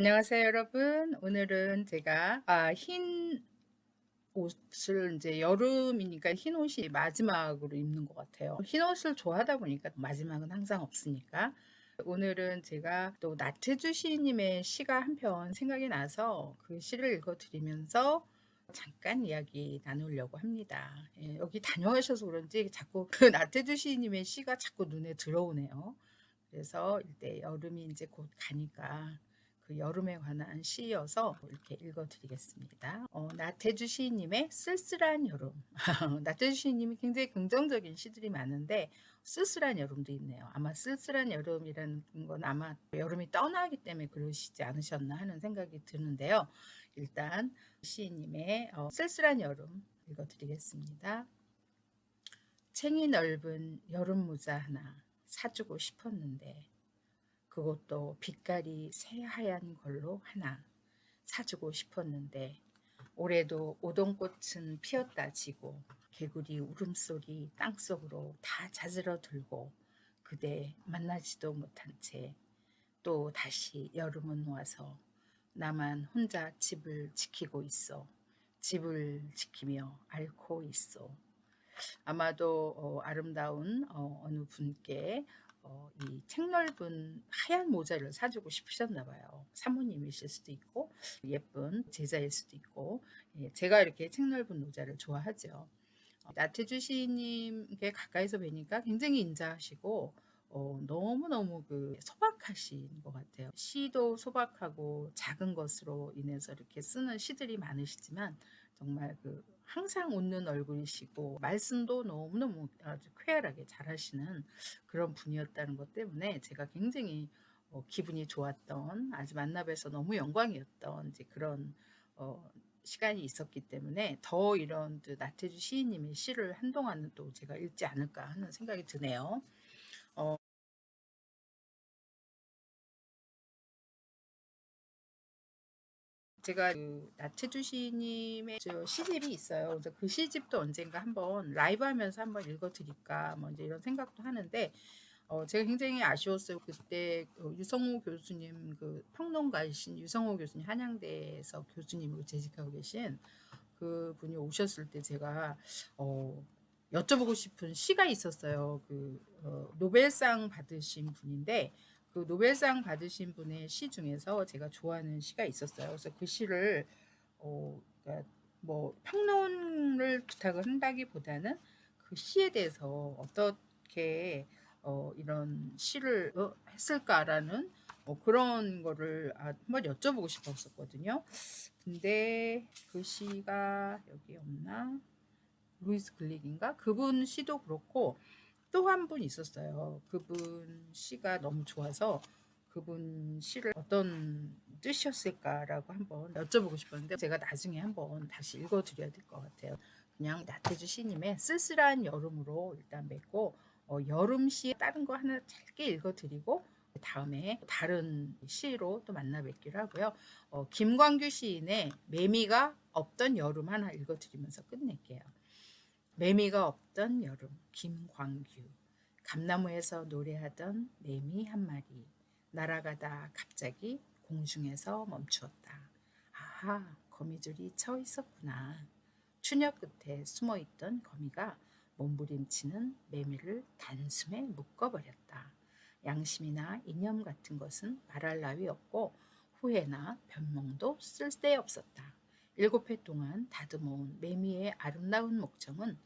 안녕하세요, 여러분. 오늘은 제가 아, 흰 옷을 이제 여름이니까 흰 옷이 마지막으로 입는 것 같아요. 흰 옷을 좋아하다 보니까 마지막은 항상 없으니까. 오늘은 제가 또 나태주 시인님의 시가 한 편 생각이 나서 그 시를 읽어드리면서 잠깐 이야기 나누려고 합니다. 예, 여기 다녀가셔서 그런지 자꾸 그 나태주 시인님의 시가 자꾸 눈에 들어오네요. 그래서 이때 여름이 이제 곧 가니까 그 여름에 관한 시여서 이렇게 읽어드리겠습니다. 어, 나태주 시인님의 쓸쓸한 여름. 나태주 시인님이 굉장히 긍정적인 시들이 많은데 쓸쓸한 여름도 있네요. 아마 쓸쓸한 여름이라는 건 아마 여름이 떠나기 때문에 그러시지 않으셨나 하는 생각이 드는데요. 일단 시인님의 어, 쓸쓸한 여름 읽어드리겠습니다. 챙이 넓은 여름 모자 하나 사주고 싶었는데 그것도 빛깔이 새하얀 걸로 하나 사주고 싶었는데 올해도 오동꽃은 피었다 지고 개구리 울음소리 땅속으로 다 자지러 들고 그대 만나지도 못한 채 또 다시 여름은 와서 나만 혼자 집을 지키고 있어 집을 지키며 앓고 있어. 아마도 어, 아름다운 어, 어느 분께 어, 이 책 넓은 하얀 모자를 사주고 싶으셨나 봐요. 사모님이실 수도 있고 예쁜 제자일 수도 있고 예, 제가 이렇게 책 넓은 모자를 좋아하죠. 어, 나태주 시인님께 가까이서 뵈니까 굉장히 인자하시고 어, 너무너무 그 소박하신 것 같아요. 시도 소박하고 작은 것으로 인해서 이렇게 쓰는 시들이 많으시지만 정말 그 항상 웃는 얼굴이시고 말씀도 너무너무 아주 쾌활하게 잘하시는 그런 분이었다는 것 때문에 제가 굉장히 어, 기분이 좋았던 아주 만나뵈서 너무 영광이었던 이제 그런 어, 시간이 있었기 때문에 더 이런 나태주 시인님의 시를 한동안은 또 제가 읽지 않을까 하는 생각이 드네요. 제가 그 나태주 시님의 시집이 있어요. 그래서 그 시집도 언젠가 한번 라이브 하면서 한번 읽어드릴까 뭐 이제 이런 생각도 하는데 어, 제가 굉장히 아쉬웠어요. 그때 그 유성호 교수님 그 평론가이신 유성호 교수님 한양대에서 교수님으로 재직하고 계신 그 분이 오셨을 때 제가 어, 여쭤보고 싶은 시가 있었어요. 그 어, 노벨상 받으신 분인데 그 노벨상 받으신 분의 시 중에서 제가 좋아하는 시가 있었어요. 그래서 그 시를 어, 그러니까 뭐 평론을 부탁을 한다기보다는 그 시에 대해서 어떻게 어, 이런 시를 어, 했을까라는 뭐 그런 거를 아, 한번 여쭤보고 싶었었거든요. 근데 그 시가 여기 없나? 루이스 글릭인가? 그분 시도 그렇고 또 한 분 있었어요. 그분 시가 너무 좋아서 그분 시를 어떤 뜻이었을까라고 한번 여쭤보고 싶었는데 제가 나중에 한번 다시 읽어드려야 될 것 같아요. 그냥 나태주 시님의 쓸쓸한 여름으로 일단 맺고 어, 여름 시 다른 거 하나 짧게 읽어드리고 다음에 다른 시로 또 만나 뵙기로 하고요. 어, 김광규 시인의 매미가 없던 여름 하나 읽어드리면서 끝낼게요. 매미가 없던 여름 김광규 감나무에서 노래하던 매미 한 마리 날아가다 갑자기 공중에서 멈추었다. 아하 거미줄이 쳐 있었구나. 추녀 끝에 숨어 있던 거미가 몸부림치는 매미를 단숨에 묶어버렸다. 양심이나 이념 같은 것은 말할 나위 없고 후회나 변명도 쓸데없었다. 일곱 해 동안 다듬어온 매미의 아름다운 목청은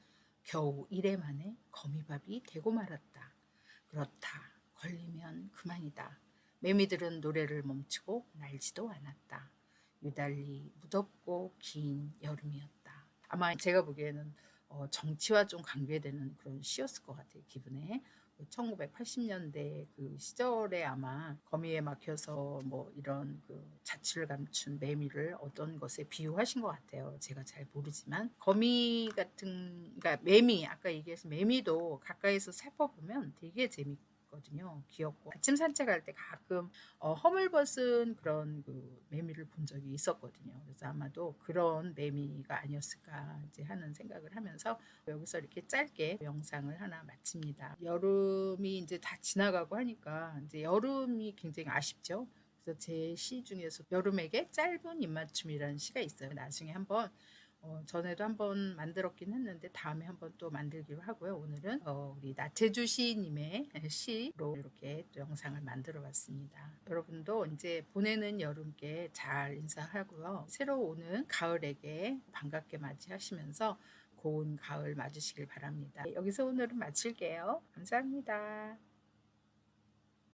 겨우 이래 만에 거미밥이 되고 말았다. 그렇다. 걸리면 그만이다. 매미들은 노래를 멈추고 날지도 않았다. 유달리 무덥고 긴 여름이었다. 아마 제가 보기에는 어, 정치와 좀 관계되는 그런 시였을 것 같아요. 기분에. 1980년대 그 시절에 아마 거미에 막혀서 뭐 이런 그 자취를 감춘 매미를 어떤 것에 비유하신 것 같아요. 제가 잘 모르지만 거미 같은 그러니까 매미 아까 얘기해서 매미도 가까이서 살펴보면 되게 재밌고 있거든요. 귀엽고 아침 산책할 때 가끔 어, 허물벗은 그런 그 매미를 본 적이 있었거든요. 그래서 아마도 그런 매미가 아니었을까 이제 하는 생각을 하면서 여기서 이렇게 짧게 영상을 하나 마칩니다. 여름이 이제 다 지나가고 하니까 이제 여름이 굉장히 아쉽죠. 그래서 제 시 중에서 여름에게 짧은 입맞춤이라는 시가 있어요. 나중에 한번 어, 전에도 한번 만들었긴 했는데 다음에 한번 또 만들기로 하고요. 오늘은 어, 우리 나채주 시인님의 시로 이렇게 또 영상을 만들어 봤습니다. 여러분도 이제 보내는 여름께 잘 인사하고요. 새로 오는 가을에게 반갑게 맞이하시면서 고운 가을 맞으시길 바랍니다. 여기서 오늘은 마칠게요. 감사합니다.